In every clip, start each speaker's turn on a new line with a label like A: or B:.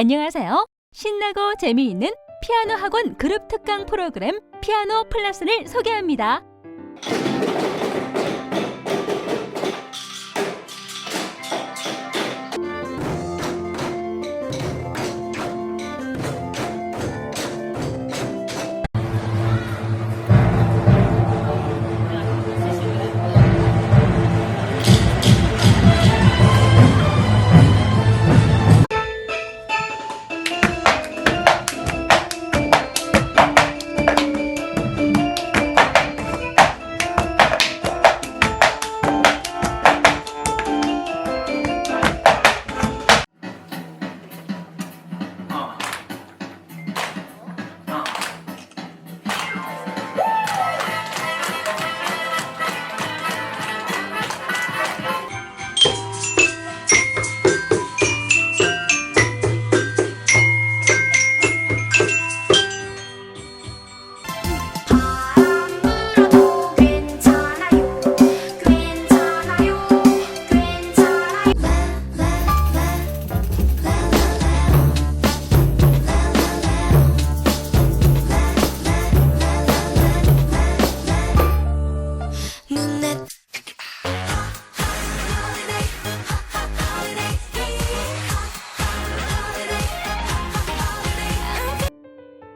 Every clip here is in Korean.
A: 안녕하세요. 신나고 재미있는 피아노 학원 그룹 특강 프로그램 피아노 플러스를 소개합니다.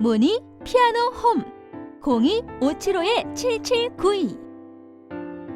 A: 문의 피아노 홈. 02-575-7792